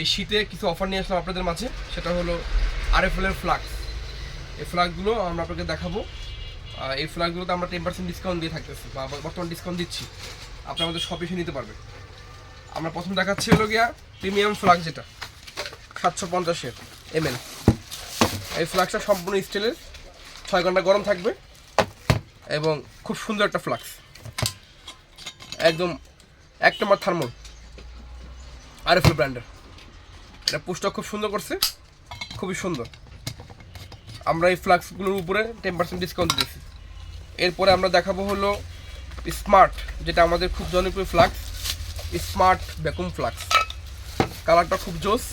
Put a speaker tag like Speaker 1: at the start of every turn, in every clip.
Speaker 1: এই শীতে কিছু অফার নিয়ে আসলাম আপনাদের মাঝে। সেটা হলো আরএফএল এর ফ্লাক্স এই ফ্লাক্সগুলো আমরা আপনাকে দেখাবো। এই ফ্লাক্সগুলোতে আমরা টেন পার্সেন্ট ডিসকাউন্ট দিয়ে থাকতেছি, বা বর্তমান ডিসকাউন্ট দিচ্ছি। আপনি আমাদের শপ এসে নিতে পারবেন। আমরা প্রথম দেখাচ্ছি হলো গিয়া প্রিমিয়াম ফ্লাক্স যেটা, সাতশো পঞ্চাশের এমএল এই ফ্লাক্সটা সম্পূর্ণ স্টিলের ছয় ঘণ্টা গরম থাকবে। এবং খুব সুন্দর একটা ফ্লাক্স একদম এক নম্বর থার্মোল আরএফএল ব্র্যান্ডের এটা পুষ্টটা খুব সুন্দর করছে। খুবই সুন্দর। আমরা এই ফ্লাক্সগুলোর উপরে টেন পার্সেন্ট ডিসকাউন্ট দিয়েছি। এরপরে আমরা দেখাবো হলো স্মার্ট যেটা আমাদের খুব জনপ্রিয় ফ্লাক্স স্মার্ট ভ্যাকুম ফ্লাক্স কালারটা খুব জোস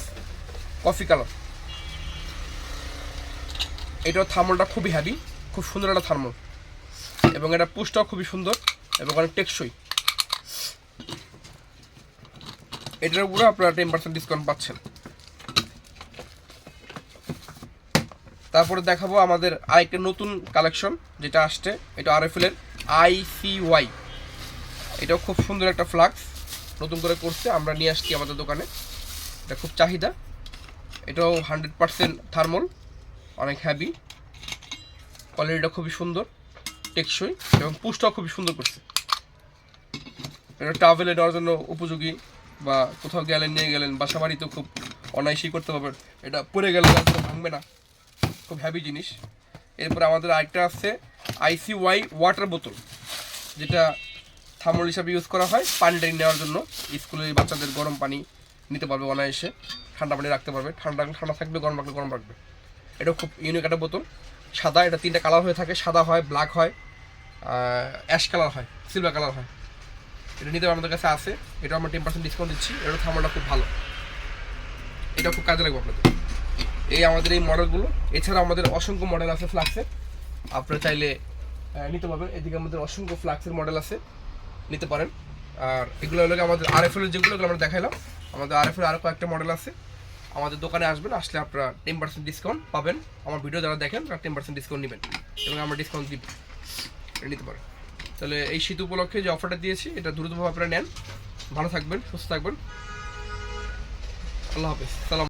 Speaker 1: কফি কালার এটার থার্মলটা খুবই হ্যাভি খুব সুন্দর একটা থার্মল এবং এটা পুষটাও খুবই সুন্দর এবং অনেক টেকসই। এটার উপরে আপনারা টেন পার্সেন্ট ডিসকাউন্ট পাচ্ছেন। তারপরে দেখাবো আমাদের আরেকটা নতুন কালেকশন যেটা আসছে, এটা আর এফ এর আইসিওয়াই এটাও খুব সুন্দর একটা ফ্লাক্স নতুন করে করছে, আমরা নিয়ে আসছি আমাদের দোকানে। এটা খুব চাহিদা। এটাও হান্ড্রেড পার্সেন্ট থার্মল অনেক হ্যাভি কোয়ালিটিটা খুবই সুন্দর, টেকসই, এবং পুষটাও খুবই সুন্দর করছে। এটা ট্রাভেলে নেওয়ার জন্য উপযোগী, বা কোথাও গেলেন, নিয়ে গেলেন, বাসা বাড়িতেও খুব অনায়াসই করতে পারবেন। এটা পরে গেলে ভাঙবে না। খুব হ্যাভি জিনিস। এরপরে আমাদের আরেকটা আছে আইসি ওয়াই ওয়াটার বোতল যেটা থার্মল হিসাবে ইউজ করা হয় পানি নেওয়ার জন্য। স্কুলের বাচ্চাদের গরম পানি নিতে পারবে অনায়াসে, ঠান্ডা পানি রাখতে পারবে। ঠান্ডা রাখলে ঠান্ডা থাকবে, গরম রাখলে গরম রাখবে। এটা খুব ইউনিক একটা বোতল সাদা, এটা তিনটা কালার হয়ে থাকে। সাদা হয় ব্ল্যাক হয় অ্যাশ কালার হয় সিলভার কালার হয়। এটা নিতে আমাদের কাছে আছে। এটা আমরা টেন পার্সেন্ট ডিসকাউন্ট দিচ্ছি। এটা থার্মলটা খুব ভালো। এটা খুব কাজে লাগবে আপনাদের। এই আমাদের এই মডেলগুলো এছাড়া আমাদের অসংখ্য মডেল আছে ফ্লাক্সের আপনারা চাইলে নিতে পারবেন। এদিকে আমাদের অসংখ্য ফ্লাক্সের মডেল আছে। নিতে পারেন। আর এগুলো হলো আমাদের আরএফএল এর যেগুলো, এগুলো আমরা দেখাইলাম। আমাদের আরএফএল আরও কয়েকটা মডেল আছে। আমাদের দোকানে আসবেন, আসলে আপনারা টেন পার্সেন্ট ডিসকাউন্ট পাবেন। আমার ভিডিও যারা দেখেন, তারা টেন পার্সেন্ট ডিসকাউন্ট নেবেন। এবং আমরা ডিসকাউন্ট দিব। নিতে পারেন। তাহলে এই শীত উপলক্ষে যে অফারটা দিয়েছি, এটা দ্রুতভাবে আপনারা নেন। ভালো থাকবেন, সুস্থ থাকবেন। আল্লাহ হাফিজ। সালাম।